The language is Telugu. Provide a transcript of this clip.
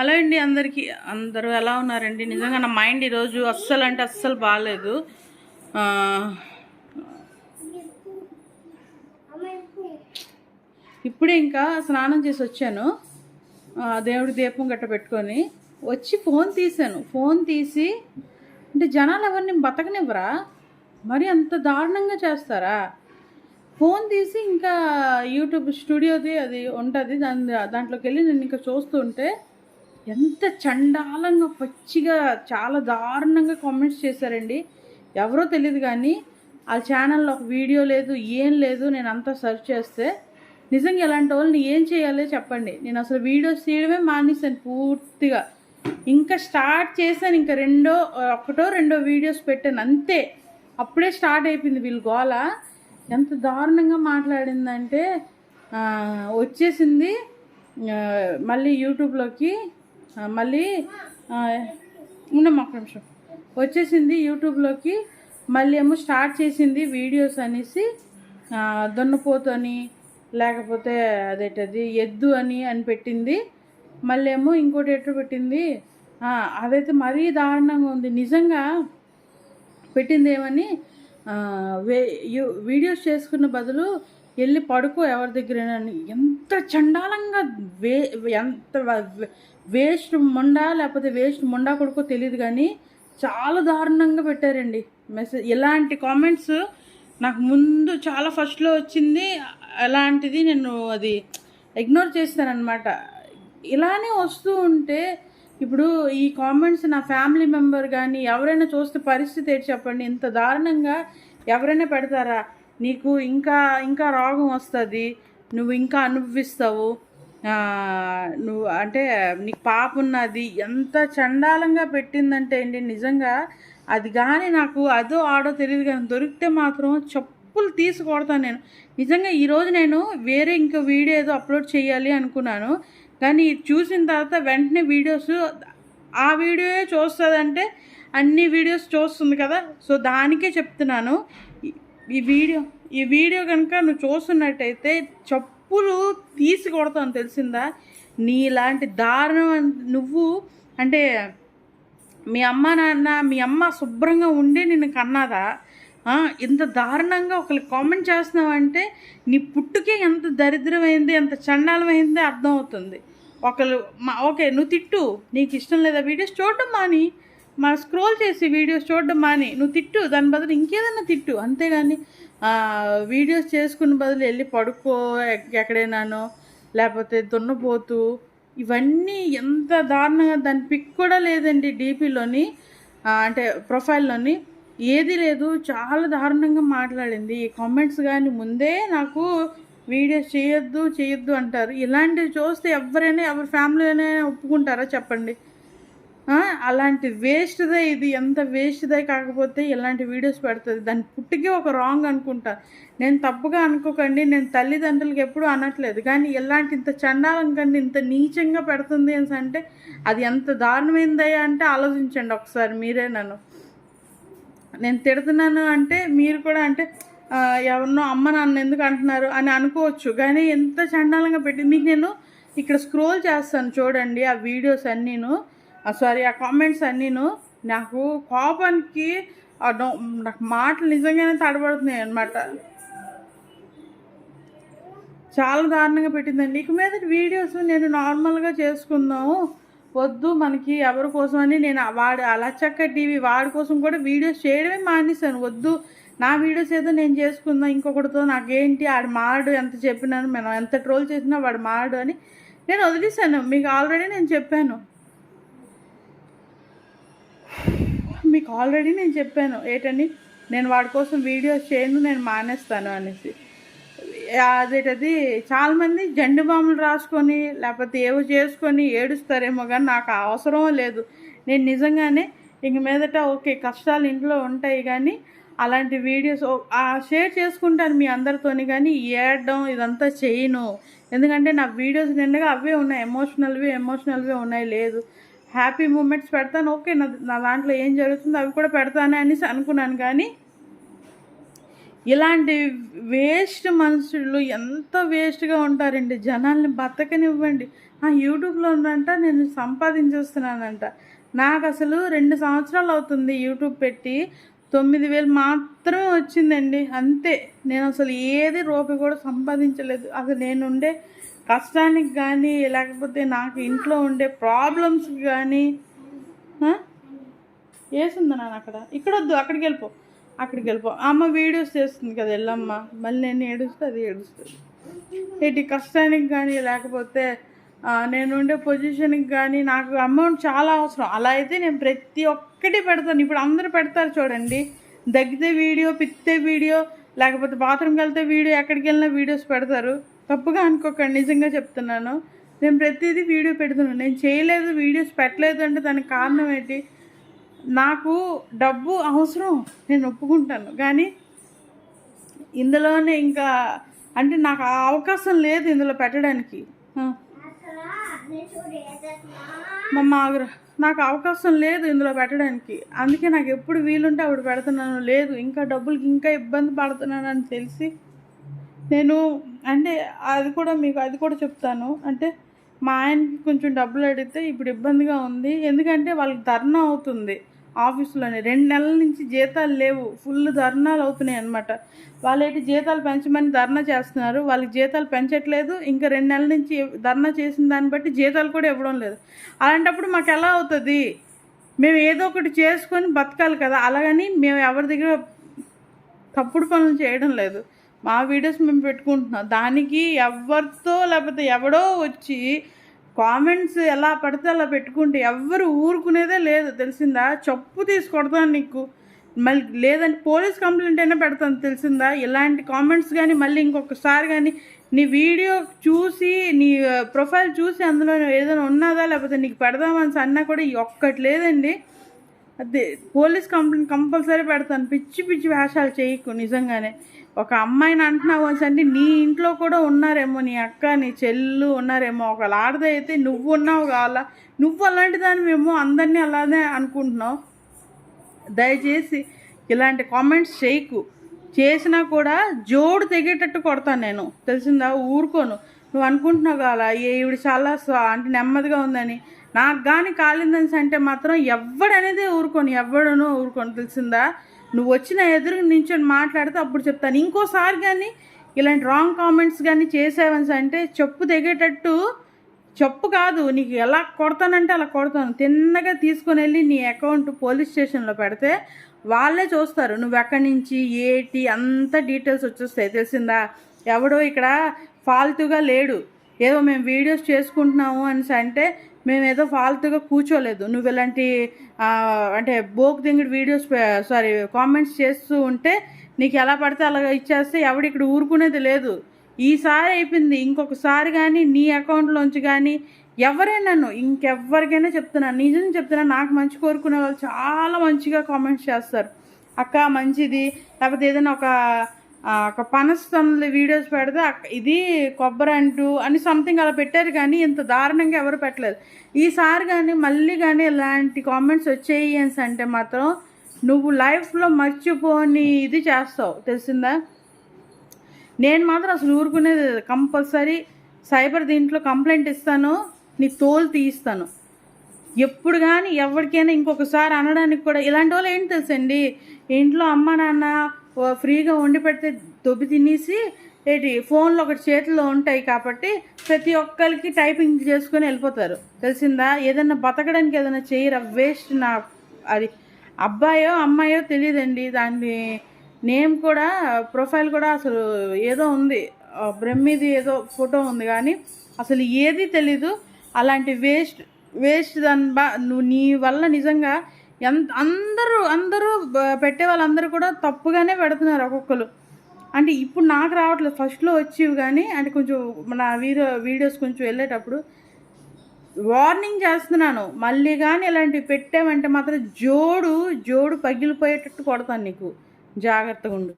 హలో అండి అందరికీ. అందరూ ఎలా ఉన్నారండి? నిజంగా నా మైండ్ ఈరోజు అస్సలు అంటే అస్సలు బాగాలేదు ఇప్పుడే ఇంకా స్నానం చేసి వచ్చాను. దేవుడి దీపం గట్ట పెట్టుకొని వచ్చి ఫోన్ తీశాను. ఫోన్ తీసి అంటే జనాలు ఎవరిని బతకనివ్వరా? మరి అంత దారుణంగా చేస్తారా? ఫోన్ తీసి ఇంకా యూట్యూబ్ స్టూడియోది అది ఉంటుంది. దాని దాంట్లోకి వెళ్ళి నేను ఇంకా చూస్తుంటే ఎంత చండాలంగా పచ్చిగా చాలా దారుణంగా కామెంట్స్ చేశారండి. ఎవరో తెలియదు కానీ ఆ ఛానల్లో ఒక వీడియో లేదు ఏం లేదు నేను అంతా సెర్చ్ చేస్తే నిజంగా ఇలాంటి వాళ్ళని ఏం చేయాలో చెప్పండి. నేను అసలు వీడియోస్ తీయడమే మానేశాను పూర్తిగా. ఇంకా స్టార్ట్ చేశాను ఇంకా రెండో ఒకటో రెండో వీడియోస్ పెట్టాను అంతే. అప్పుడే స్టార్ట్ అయిపోయింది వీళ్ళు గోల. ఎంత దారుణంగా మాట్లాడిందంటే వచ్చేసింది మళ్ళీ యూట్యూబ్లోకి మళ్ళీ ఉన్నాం ఒక నిమిషం. వచ్చేసింది యూట్యూబ్లోకి మళ్ళీ ఏమో స్టార్ట్ చేసింది వీడియోస్ అనేసి దొన్నపోతు అని లేకపోతే అదేటది ఎద్దు అని అని పెట్టింది. మళ్ళీ ఏమో ఇంకోటి ఎట్టు పెట్టింది అదైతే మరీ దారుణంగా ఉంది. నిజంగా పెట్టింది ఏమని వీడియోస్ చేసుకున్న బదులు వెళ్ళి పడుకో ఎవరి దగ్గర ఎంత చండాలంగా వే ఎంత వేస్ట్ మొండా లేకపోతే వేస్ట్ మొండా కొడుకో తెలియదు కానీ చాలా దారుణంగా పెట్టారండి. మెసేజ్ ఇలాంటి కామెంట్స్ నాకు ముందు చాలా ఫస్ట్లో వచ్చింది. అలాంటిది నేను అది ఇగ్నోర్ చేస్తానన్నమాట. ఇలానే వస్తూ ఉంటే ఇప్పుడు ఈ కామెంట్స్ నా ఫ్యామిలీ మెంబర్ కానీ ఎవరైనా చూస్తే పరిస్థితి ఏంటి చెప్పండి. ఇంత దారుణంగా ఎవరైనా పెడతారా? నీకు ఇంకా ఇంకా రోగం వస్తుంది నువ్వు ఇంకా అనుభవిస్తావు. నువ్వు అంటే నీకు పాప ఉన్నది ఎంత చండాలంగా పెట్టిందంటే అండి నిజంగా అది కానీ నాకు అదో ఆడో తెలియదు కానీ దొరికితే మాత్రం చెప్పులు తీసి కొడతాను నేను. నిజంగా ఈరోజు నేను వేరే ఇంకో వీడియో ఏదో అప్లోడ్ చేయాలి అనుకున్నాను. కానీ చూసిన తర్వాత వెంటనే వీడియోస్ ఆ వీడియోయే చూస్తుందంటే అన్ని వీడియోస్ చూస్తుంది కదా. సో దానికే చెప్తున్నాను. ఈ- వీడియో ఈ వీడియో కనుక నువ్వు చూస్తున్నట్టయితే చెప్పులు తీసి కొడతాను తెలిసిందా? నీలాంటి దారుణం నువ్వు అంటే మీ అమ్మ నాన్న మీ అమ్మ శుభ్రంగా ఉండి నిన్ను కన్నాదా? ఇంత దారుణంగా ఒకరికి కామెంట్ చేస్తున్నావంటే నీ పుట్టుకే ఎంత దరిద్రమైంది ఎంత చండాలమైంది అర్థమవుతుంది. ఒకళ్ళు ఒకరు మా ఓకే నువ్వు తిట్టు. నీకు ఇష్టం లేదా వీడియోస్ చూడటం మాని. మా స్క్రోల్ చేసి వీడియోస్ చూడడం మాని. నువ్వు తిట్టు దాని బదులు ఇంకేదన్నా తిట్టు. అంతేగాని వీడియోస్ చేసుకున్న బదులు వెళ్ళి పడుకో ఎక్కడైనానో లేకపోతే దున్నపోతూ ఇవన్నీ ఎంత దారుణంగా దాని పిక్ కూడా లేదండి డీపీలోని అంటే ప్రొఫైల్లోని. ఏది లేదు చాలా దారుణంగా మాట్లాడింది. ఈ కామెంట్స్ కానీ ముందే నాకు వీడియోస్ చేయొద్దు చేయొద్దు అంటారు. ఇలాంటివి చూస్తే ఎవరైనా ఎవరి ఫ్యామిలీలోనే ఒప్పుకుంటారా చెప్పండి? అలాంటి వేస్ట్దే ఇది. ఎంత వేస్ట్దే కాకపోతే ఇలాంటి వీడియోస్ పెడుతుంది. దాని పుట్టికే ఒక రాంగ్ అనుకుంటా. నేను తప్పుగా అనుకోకండి. నేను తల్లిదండ్రులకి ఎప్పుడూ అనట్లేదు. కానీ ఇలాంటి ఇంత చండాలం ఇంత నీచంగా పెడుతుంది అని అంటే అది ఎంత దారుణమైందయ్యా అంటే ఆలోచించండి ఒకసారి. మీరే నన్ను. నేను తిడుతున్నాను అంటే మీరు కూడా అంటే ఎవరినో అమ్మ నాన్న ఎందుకు అంటున్నారు అని అనుకోవచ్చు. కానీ ఎంత చండాలంగా పెట్టి మీకు నేను ఇక్కడ స్క్రోల్ చేస్తాను చూడండి ఆ వీడియోస్ అన్నీను. Ah, సారీ ఆ కామెంట్స్ అన్నీను నాకు కోపానికి నాకు మాటలు నిజంగానే తడబడుతున్నాయి అనమాట చాలా దారుణంగా పెట్టిందండి. ఇక మీద వీడియోస్ నేను నార్మల్గా చేసుకుందాము. వద్దు మనకి ఎవరి కోసం అని నేను వాడు అలా చక్క టీవీ వాడి కోసం కూడా వీడియోస్ చేయడమే మానేశాను. వద్దు నా వీడియోస్ ఏదో నేను చేసుకుందాం ఇంకొకటితో నాకేంటి ఆడు మాడు ఎంత చెప్పినాను మనం ఎంత ట్రోల్ చేసినా వాడు మాడు అని నేను వదిలేశాను. మీకు ఆల్రెడీ నేను చెప్పాను. మీకు ఆల్రెడీ నేను చెప్పాను. ఏంటని నేను వాడి కోసం వీడియోస్ చేయను నేను మానేస్తాను అనేసి. అదేటది చాలామంది జండు బాములు రాసుకొని లేకపోతే ఏవో చేసుకొని ఏడుస్తారేమో కానీ నాకు అవసరం లేదు. నేను నిజంగానే ఇంక మీదట ఓకే కష్టాలు ఇంట్లో ఉంటాయి కానీ అలాంటి వీడియోస్ షేర్ చేసుకుంటాను మీ అందరితోని కానీ ఏడడం ఇదంతా చేయను. ఎందుకంటే నా వీడియోస్ నిండగా అవే ఉన్నాయి ఎమోషనల్వి ఎమోషనల్వి ఉన్నాయి లేదు. హ్యాపీ మూమెంట్స్ పెడతాను. ఓకే నా నా దాంట్లో ఏం జరుగుతుందో అవి కూడా పెడతానే అనేసి అనుకున్నాను కానీ ఇలాంటి వేస్ట్ మనుషులు ఎంత వేస్ట్గా ఉంటారండి. జనాల్ని బతకనివ్వండి. ఆ యూట్యూబ్లో ఉందంట నేను సంపాదించేస్తున్నానంట. నాకు అసలు రెండు సంవత్సరాలు అవుతుంది యూట్యూబ్ పెట్టి. తొమ్మిది వేలు మాత్రమే వచ్చిందండి. అంతే. నేను అసలు ఏది రూపాయి కూడా సంపాదించలేదు. అసలు నేను ఉండే కష్టానికి కానీ లేకపోతే నాకు ఇంట్లో ఉండే ప్రాబ్లమ్స్కి కానీ వేసింది నాన్న అక్కడ? ఇక్కడ వద్దు అక్కడికి వెళ్ళిపో. అక్కడికి వెళ్ళిపో. అమ్మ వీడియోస్ చేస్తుంది కదా వెళ్ళమ్మ మళ్ళీ నేను ఏడుస్తే అది ఏడుస్తుంది ఇటు కష్టానికి కానీ లేకపోతే నేను ఉండే పొజిషన్కి కానీ నాకు అమౌంట్ చాలా అవసరం. అలా అయితే నేను ప్రతి ఒక్కటి పెడతాను. ఇప్పుడు అందరూ పెడతారు చూడండి. దగ్గితే వీడియో పిత్తే వీడియో లేకపోతే బాత్రూమ్కి వెళ్తే వీడియో ఎక్కడికి వెళ్ళినా వీడియోస్ పెడతారు. తప్పుగా అనుకోకండి నిజంగా చెప్తున్నాను. నేను ప్రతిదీ వీడియో పెడుతున్నాను. నేను చేయలేదు వీడియోస్ పెట్టలేదు అంటే దానికి కారణం ఏంటి? నాకు డబ్బు అవసరం నేను ఒప్పుకుంటాను. కానీ ఇందులోనే ఇంకా అంటే నాకు ఆ అవకాశం లేదు ఇందులో పెట్టడానికి. ఆ. మా మాగుర నాకు అవకాశం లేదు ఇందులో పెట్టడానికి. అందుకే నాకు ఎప్పుడు వీలుంటే అప్పుడు పెడుతున్నాను. లేదు ఇంకా డబ్బులకి ఇంకా ఇబ్బంది పడుతున్నానని తెలిసి నేను అంటే అది కూడా మీకు అది కూడా చెప్తాను. అంటే మా ఆయనకి కొంచెం డబ్బులు అడిగితే ఇప్పుడు ఇబ్బందిగా ఉంది. ఎందుకంటే వాళ్ళకి ధర్నా అవుతుంది ఆఫీసులోనే. రెండు నెలల నుంచి జీతాలు లేవు. ఫుల్ ధర్నాలు అవుతున్నాయి అనమాట వాళ్ళేంటి జీతాలు పెంచమని ధర్నా చేస్తున్నారు. వాళ్ళకి జీతాలు పెంచట్లేదు. ఇంకా రెండు నెలల నుంచి ధర్నా చేసిన దాన్ని బట్టి జీతాలు కూడా ఇవ్వడం లేదు. అలాంటప్పుడు మాకు ఎలా అవుతుంది? మేము ఏదో ఒకటి చేసుకొని బతకాలి కదా. అలాగని మేము ఎవరి దగ్గర తప్పుడు పనులు చేయడం లేదు. మా వీడియోస్ మేము పెట్టుకుంటున్నాం. దానికి ఎవరితో లేకపోతే ఎవడో వచ్చి కామెంట్స్ ఎలా పడితే అలా పెట్టుకుంటే ఎవ్వరు ఊరుకునేదే లేదు. తెలిసిందా? చెప్పు తీసుకొడతాను నీకు. మళ్ళీ లేదంటే పోలీస్ కంప్లైంట్ అయినా పెడతాను తెలిసిందా? ఇలాంటి కామెంట్స్ కానీ మళ్ళీ ఇంకొకసారి కానీ నీ వీడియో చూసి నీ ప్రొఫైల్ చూసి అందులో ఏదైనా ఉన్నదా? లేకపోతే నీకు పెడదామని అన్నా కూడా ఒక్కటి లేదండి. అదే పోలీస్ కంప్లైంట్ కంపల్సరీ పెడతాను. పిచ్చి పిచ్చి వేషాలు చేయకు నిజంగానే. ఒక అమ్మాయిని అంటున్నావు అని అంటే నీ ఇంట్లో కూడా ఉన్నారేమో నీ అక్క నీ చెల్లు ఉన్నారేమో ఒకవేళ ఆడదే అయితే నువ్వు ఉన్నావు కావాలా? నువ్వు అలాంటి మేము అందరినీ అలానే అనుకుంటున్నావు. దయచేసి ఇలాంటి కామెంట్స్ చేయకు. చేసినా కూడా జోడు తెగేటట్టు కొడతాను నేను. తెలిసిందా? ఊరుకోను. నువ్వు అనుకుంటున్నావు కావాలా? ఈవిడ చాలా అంటే నెమ్మదిగా ఉందని. నాకు కానీ కాలిందని అంటే మాత్రం ఎవడనేది ఊరుకోను. ఎవడనో ఊరుకోను. తెలిసిందా? నువ్వు వచ్చిన ఎదురు నించొని మాట్లాడితే అప్పుడు చెప్తాను. ఇంకోసారి కానీ ఇలాంటి రాంగ్ కామెంట్స్ కానీ చేసావని అంటే చెప్పు తెగేటట్టు చెప్పు కాదు. నీకు ఎలా కొడతానంటే అలా కొడతాను. తిన్నగా తీసుకొని వెళ్ళి నీ అకౌంట్ పోలీస్ స్టేషన్లో పెడితే వాళ్ళే చూస్తారు. నువ్వు ఎక్కడి నుంచి ఏటి అంత డీటెయిల్స్ వచ్చేస్తాయి. తెలిసిందా? ఎవడో ఇక్కడ ఫాల్తుగా లేడు. ఏదో మేము వీడియోస్ చేసుకుంటున్నాము అని అంటే మేము ఏదో ఫాల్తుగా కూర్చోలేదు. నువ్వు ఇలాంటి అంటే బోక్ దింగుడు వీడియోస్ సారీ కామెంట్స్ చేస్తూ ఉంటే నీకు ఎలా పడితే అలాగ ఇచ్చేస్తే ఎవడు ఇక్కడ ఊరుకునేది లేదు. ఈసారి అయిపోయింది. ఇంకొకసారి కానీ నీ అకౌంట్లోంచి కానీ ఎవరైనా నన్ను ఇంకెవ్వరికైనా చెప్తున్నాను నిజం చెప్తున్నా నాకు మంచి కోరుకునే వాళ్ళు చాలా మంచిగా కామెంట్స్ చేస్తారు. అక్క మంచిది. లేకపోతే ఏదైనా ఒక ఒక పనస వీడియోస్ పెడితే ఇది కొబ్బరి అంటూ అని సంథింగ్ అలా పెట్టారు కానీ ఇంత దారుణంగా ఎవరు పెట్టలేదు. ఈసారి కానీ మళ్ళీ కానీ ఇలాంటి కామెంట్స్ వచ్చేయి అని అంటే మాత్రం నువ్వు లైఫ్లో మర్చిపోని ఇది చేస్తావు. తెలిసిందా? నేను మాత్రం అసలు ఊరుకునేది కంపల్సరీ సైబర్ దీంట్లో కంప్లైంట్ ఇస్తాను నీ తోలు తీయిస్తాను. ఎప్పుడు కానీ ఎవరికైనా ఇంకొకసారి అనడానికి కూడా ఇలాంటి వాళ్ళు ఏంటి తెలుసండి? ఇంట్లో అమ్మ నాన్న ఫ్రీగా వండి పెడితే దొబ్బి తినేసి ఏంటి ఫోన్లు ఒకటి చేతిలో ఉంటాయి కాబట్టి ప్రతి ఒక్కరికి టైపింగ్ చేసుకొని వెళ్ళిపోతారు. తెలిసిందా? ఏదైనా బతకడానికి ఏదైనా చేయరా? వేస్ట్ నా అది అబ్బాయో అమ్మాయో తెలియదండి. దాన్ని నేమ్ కూడా ప్రొఫైల్ కూడా అసలు ఏదో ఉంది. బ్రహ్మీది బ్రహ్మిది ఏదో ఫోటో ఉంది కానీ అసలు ఏది తెలీదు. అలాంటి వేస్ట్ వేస్ట్ దాని బా నువ్వు నీ వల్ల నిజంగా ఎంత అందరూ అందరూ పెట్టే వాళ్ళందరూ కూడా తప్పుగానే పెడుతున్నారు ఒక్కొక్కరు. అంటే ఇప్పుడు నాకు రావట్లేదు. ఫస్ట్లో వచ్చేవి కానీ అంటే కొంచెం మన వీడియో వీడియోస్ కొంచెం వెళ్ళేటప్పుడు వార్నింగ్ చేస్తున్నాను. మళ్ళీ కానీ ఇలాంటివి పెట్టామంటే మాత్రం జోడు జోడు పగిలిపోయేటట్టు కొడతాను నీకు. జాగ్రత్తగా ఉండు.